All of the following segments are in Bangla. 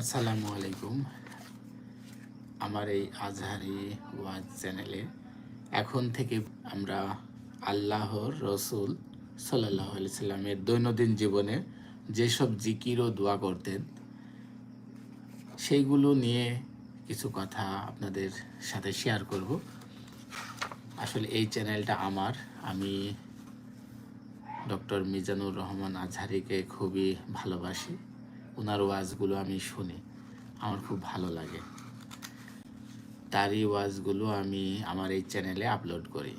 আসসালামু আলাইকুম। আমার এই আজহারি ওয়াজ চ্যানেলে এখন থেকে আমরা আল্লাহর রসুল সাল্লাহ সাল্লামের দৈনন্দিন জীবনে যেসব জিকির ও দোয়া করতেন, সেইগুলো নিয়ে কিছু কথা আপনাদের সাথে শেয়ার করব। আসলে এই চ্যানেলটা আমার। আমি ডক্টর মিজানুর রহমান আজহারিকে খুবই ভালোবাসি। ওনার ওয়াজগুলো আমি শুনি, আমার খুব ভালো লাগে। তারই ওয়াজগুলো আমি আমার এই চ্যানেলে আপলোড করি।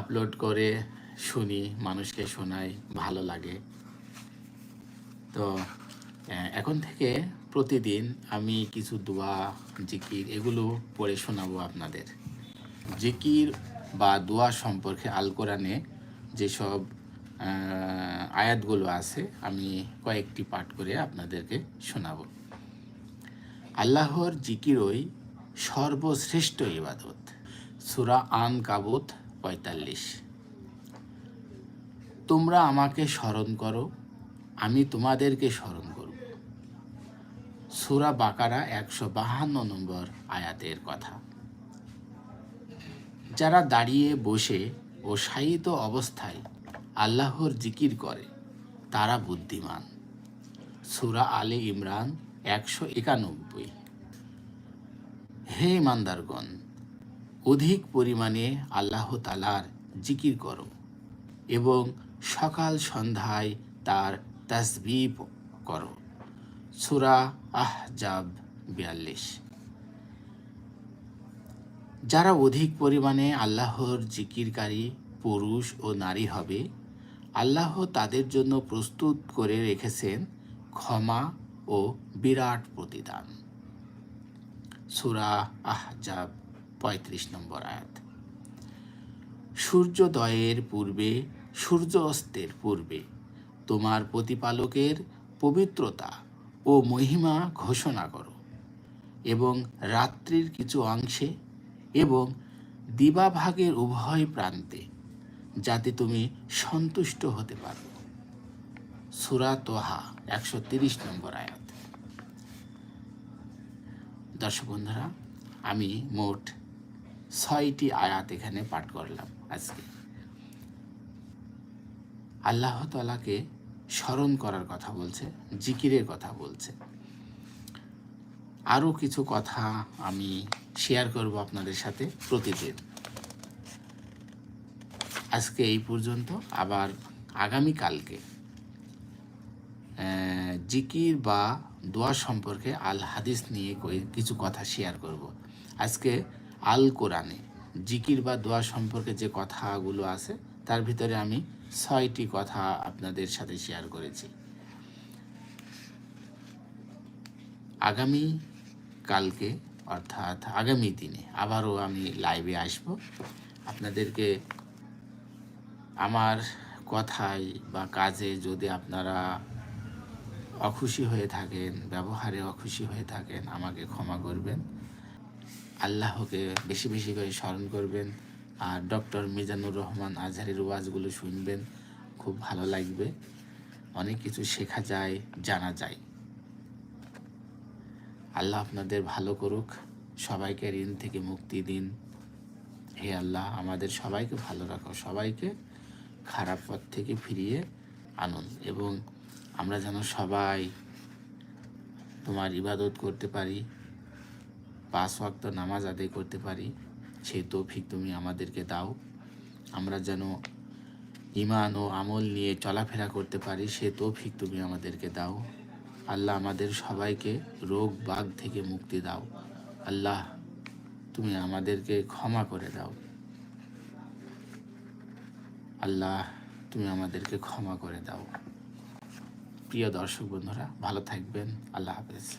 আপলোড করে শুনি, মানুষকে শোনাই, ভালো লাগে। তো এখন থেকে প্রতিদিন আমি কিছু দোয়া, জিকির এগুলো পড়ে শোনাবো আপনাদের। জিকির বা দোয়া সম্পর্কে আল কোরআনে যেসব আয়াতগুলো আছে, আমি কয়েকটি পাঠ করে আপনাদেরকে শোনাব। আল্লাহর জিকিরই সর্বশ্রেষ্ঠ ইবাদত। সুরা আন কাবুত পঁয়তাল্লিশ। তোমরা আমাকে স্মরণ করো, আমি তোমাদেরকে স্মরণ করব। সুরা বাকারা একশো বাহান্ন নম্বর আয়াতের কথা। যারা দাঁড়িয়ে বসে ও শায়িত অবস্থায় আল্লাহর জিকির করে, তারা বুদ্ধিমান। সুরা আলে ইমরান একশো একানব্বই। হে ইমানদারগণ, অধিক পরিমাণে আল্লাহ তালার জিকির করো এবং সকাল সন্ধ্যায় তার তাসবিব করো। সুরা আহজাব বিয়াল্লিশ। যারা অধিক পরিমাণে আল্লাহর জিকিরকারী পুরুষ ও নারী হবে আল্লাহ তাদের জন্য প্রস্তুত করে রেখেছেন ক্ষমা ও বিরাট প্রতিদান। সুরা আহজাব পঁয়ত্রিশ নম্বর আয়াত। সূর্যোদয়ের পূর্বে সূর্য অস্তের পূর্বে তোমার প্রতিপালকের পবিত্রতা ও মহিমা ঘোষণা করো এবং রাত্রির কিছু অংশে এবং দিবাভাগের উভয় প্রান্তে যাতে তুমি সন্তুষ্ট হতে পারো। সুরা তোহা, একশো তিরিশ নম্বর আয়াত। দর্শক বন্ধুরা, আমি মোট ছয়টি আয়াত এখানে পাঠ করলাম আজকে। আল্লাহ তালাকে স্মরণ করার কথা বলছে, জিকিরের কথা বলছে। আরও কিছু কথা আমি শেয়ার করব আপনাদের সাথে প্রতিদিন। আজকে এই পর্যন্ত, আবার আগামীকালকে জিকির বা দোয়া সম্পর্কে আল হাদিস নিয়ে কিছু কথা শেয়ার করব। আজকে আল কোরআনে জিকির বা দোয়া সম্পর্কে যে কথাগুলো আছে, তার ভিতরে আমি ছয়টি কথা আপনাদের সাথে শেয়ার করেছি। আগামী কালকে, অর্থাৎ আগামী দিনে, আবারও আমি লাইভে আসব। আপনাদেরকে আমার কথায় বা কাজে যদি আপনারা অখুশি হয়ে থাকেন, ব্যবহারে অখুশি হয়ে থাকেন, আমাকে ক্ষমা করবেন। আল্লাহকে বেশি বেশি করে স্মরণ করবেন। আর ডক্টর মিজানুর রহমান আজহারের ওয়াজগুলো শুনবেন, খুব ভালো লাগবে। অনেক কিছু শেখা যায়, জানা যায়। আল্লাহ আপনাদের ভালো করুক, সবাইকে ঋণ থেকে মুক্তি দিন। হে আল্লাহ, আমাদের সবাইকে ভালো রাখো। সবাইকে খারাপ পথ থেকে ফিরিয়ে আনুন এবং আমরা যেন সবাই তোমার ইবাদত করতে পারি পাঁচ ওয়াক্ত নামাজ আদায় করতে পারি, সেই তৌফিক তুমি আমাদেরকে দাও। আমরা যেন ইমান ও আমল নিয়ে চলাফেরা করতে পারি সে তৌফিক তুমি আমাদেরকে দাও। আল্লাহ আমাদের সবাইকে রোগ বাগ থেকে মুক্তি দাও। আল্লাহ তুমি আমাদেরকে ক্ষমা করে দাও। আল্লাহ তুমি আমাদেরকে ক্ষমা করে দাও। প্রিয় দর্শক বন্ধুরা ভালো থাকবেন। আল্লাহ হাফেজ।